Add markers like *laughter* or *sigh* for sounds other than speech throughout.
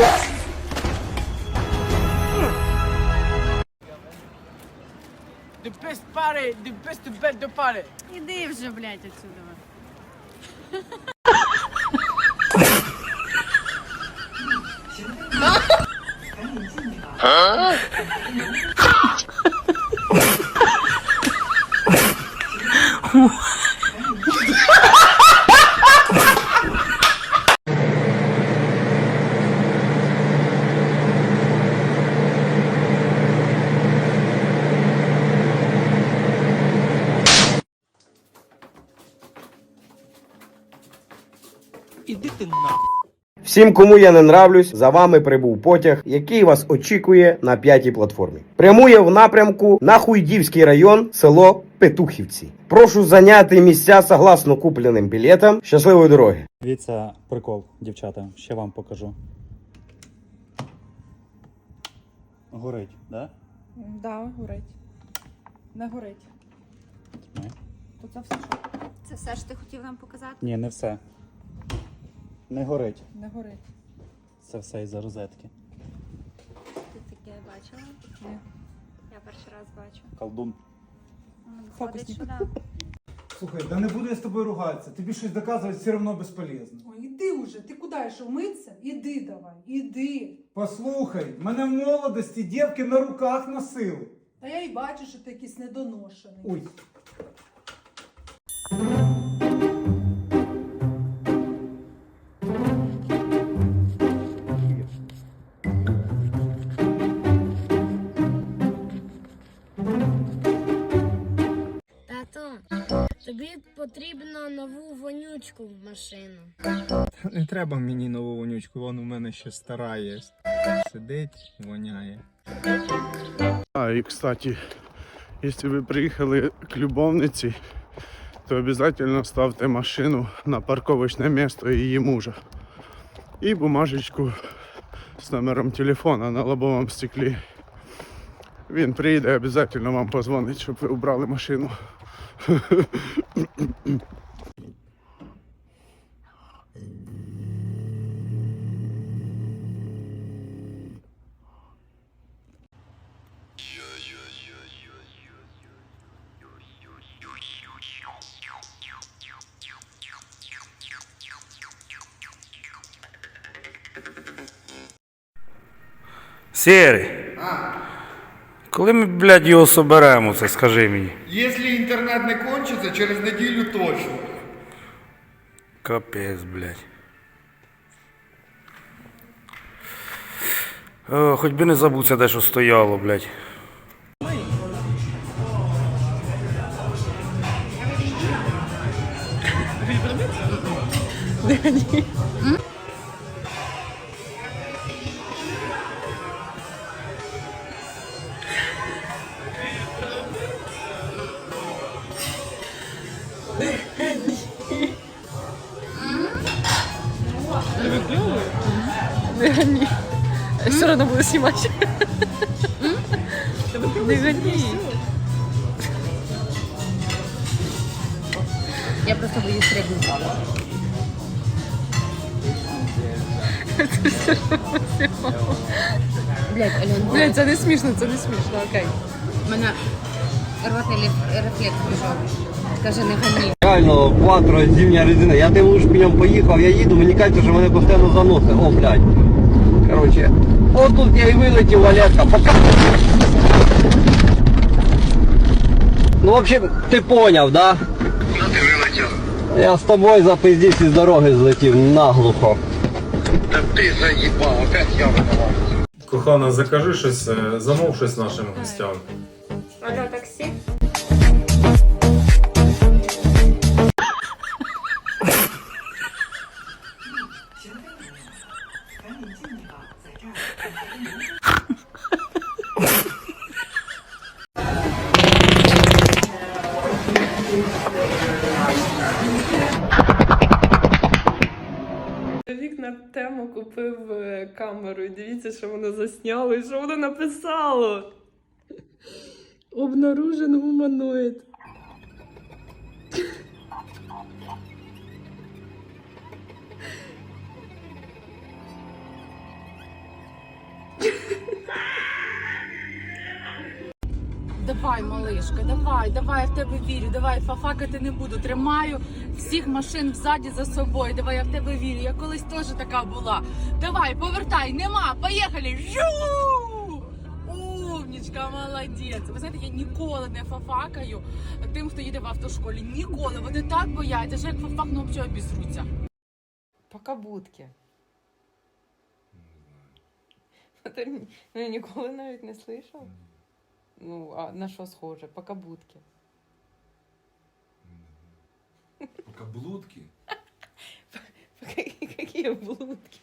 The best party, the best bed party. Іди вже, блядь, отсюда. Всім, кому я не нравлюсь, за вами прибув потяг, який вас очікує на п'ятій платформі. Прямує в напрямку на Хуйдівський район, село Петухівці. Прошу зайняти місця согласно купленим білетам. Щасливої дороги! Дивіться, прикол, дівчата, ще вам покажу. Горить, да? Да, горить. Не горить. Ні. То це все що? Це все ж ти хотів нам показати? Ні, не все. Не горить. Не горить. Це все із-за розетки. Ти таке бачила? Ні. Я перший раз бачу. Колдун. Ну, Виходить, Фокусник. Слухай, да не буду я з тобою ругатися. Тобі щось доказувати все одно безполезно. Ой, іди уже, ти куди йшов митися? Іди давай, іди. Послухай, мене в молодості дівки на руках носили. Та я й бачу, що ти якийсь недоношений. Ой. Тобі потрібно нову вонючку в машину. Не треба мені нову вонючку, вон у мене ще стара є. Сидить, воняє. А, и, кстати, если вы приехали к любовнице, то обязательно ставьте машину на парковочное место ее мужа. И бумажечку с номером телефона на лобовом стеклі. Він приїде, обязательно вам позвонить, щоб ви убрали машину. Siri, Коли ми, блядь, його соберемо, це скажи мені. Якщо інтернет не кончиться, через неділю точно. Капець, блядь. О, хоч би не забувся, де що стояло, блядь. Ні. Все одно буду знімати. Не гони. Я просто боюсь середню залу. Блять, Альон, Блядь, це не смішно, це не смішно, окей. у мене рвотний ліф- рефлекс пішов. Каже, не гані. Реально, кватро, зимня резина. Я тим лушпіням поїхав, я їду, мені кажеться, що мене постійно заносить. О, блядь. Короче, отут я і вилетів, Олежка. Пока. Ну, в общем, ти поняв, да? Ну ти вилетів. Я з тобою за пиздісь із дороги злетів наглухо. Та ти заїбав, опять я виноват. Кохана, закажи щось, е, замов щось нашим гостям. Алло, таксі? *laughs* Чоловік на тему купив е, камеру і дивіться, що воно засняло і що воно написало. Обнаружен гуманоїд. Давай, малишка, давай, давай, я в тебе вірю. Давай, фафакати не буду. Тримаю всіх машин взаді за собою. Давай, я в тебе вірю. Я колись теж така була. Давай, повертай, нема, поїхали. Жу! Умнічка, молодець. Ви знаєте, я ніколи не фафакаю тим, хто їде в автошколі. Ніколи. Вони так бояться, що як фафакну взагалі обізруться. Пока будки. Ти ні- ну, ніколи навіть не слышав? Ну, а на що схоже? Пока будки. Каблутки? Какие блудки?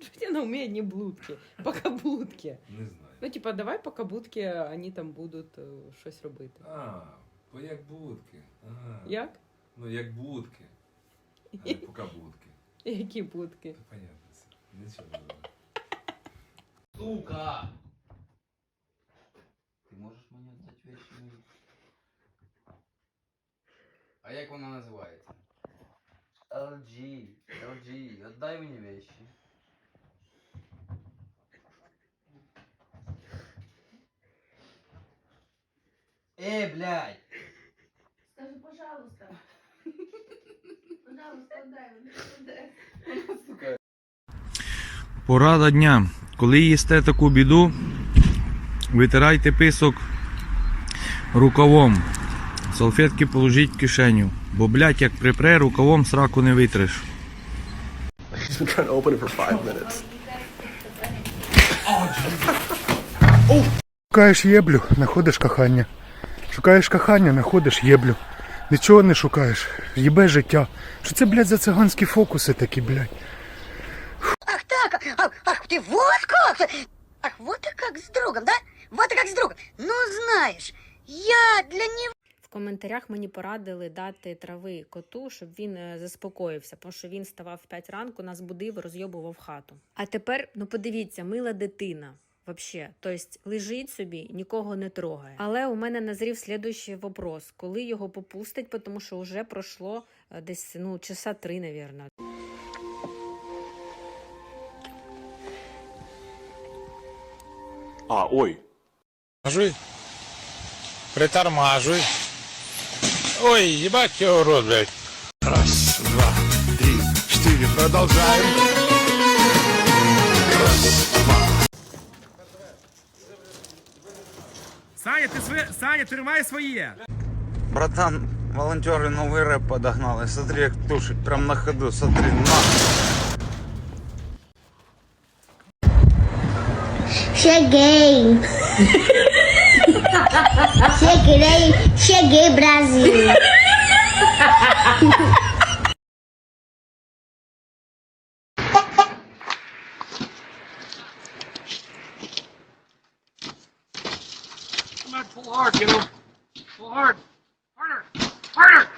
Что у тебя на уме одни блудки? Пока будки. Не знаю. Ну, типа, давай пока будки, вони там будуть е, щось робити. А, бо як будки. Ага. Як? Ну як будки. А не пока будки. Які будки? Понятно. Нічого не знаю. Сука! Можеш мені віддати вещи мої? А як вона називається? LG. LG. Отдай мені вещи. Эй, блядь! Скажи, пожалуйста. *laughs* Пожалуйста, дай, дай. Порада дня. Коли їсте таку біду, витирайте писок рукавом. Салфетки положіть в кишеню. Бо, блядь, як припре, рукавом сраку не витриш. Шукаєш єблю, знаходиш кохання. Шукаєш кохання, знаходиш єблю. Нічого не шукаєш. Їбе життя. Що це, блядь, за циганські фокуси такі, блядь? Ах так, ах, ах ты вот как! Ах, вот ты как с другом, да? Вот как с другом. Ну, знаешь, я для него... В коментарях мені порадили дати трави коту, щоб він е, заспокоївся, тому що він ставав в 5 ранку, нас будив, розйобував хату. А тепер, ну подивіться, мила дитина. Вообще, тобто лежить собі, нікого не трогає. Але у мене назрів слідуючий вопрос: коли його попустить, тому що вже пройшло е, десь ну часа три, навірно. А, ой. Притормажуй. Притормажуй. Ой, ебать его рот, блядь. Раз, два, три, четыре. Продолжаем. Саня, ти своє... Саня, тримай своє! Братан, волонтеры новый рэп подогнали. Смотри, как тушит. Прям на ходу, смотри, на. Cheguei! Cheguei, cheguei, Brasil! Pull hard, you know. Pull hard. Harder. Harder.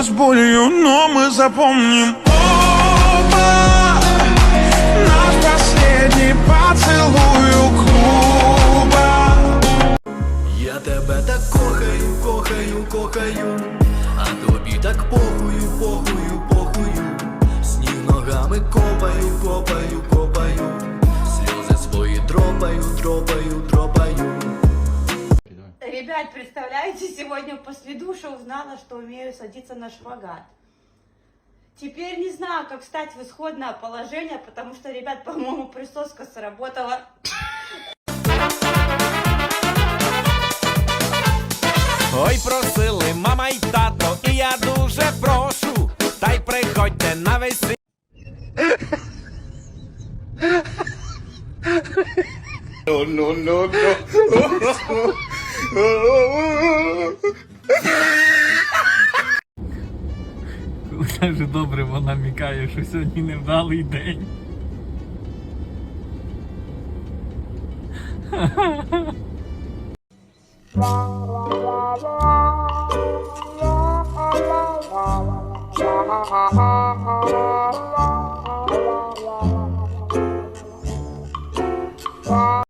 Началось болью, но мы запомним. Оба Наш последний поцелуй у клуба. Я тебе так кохаю, кохаю, кохаю, а тобі так похую, похую, похую. Сніг ногами копаю, Ребят, представляете, сегодня после душа узнала, что умею садиться на шпагат. Теперь не знаю, как встать в исходное положение, потому что, ребят, по-моему, присоска сработала. Ой, просили мама й тато, і я дуже прошу. Та й приходьте на весілля. *laughs* *laughs* Дуже добре вона мікає, що сьогодні невдалий день.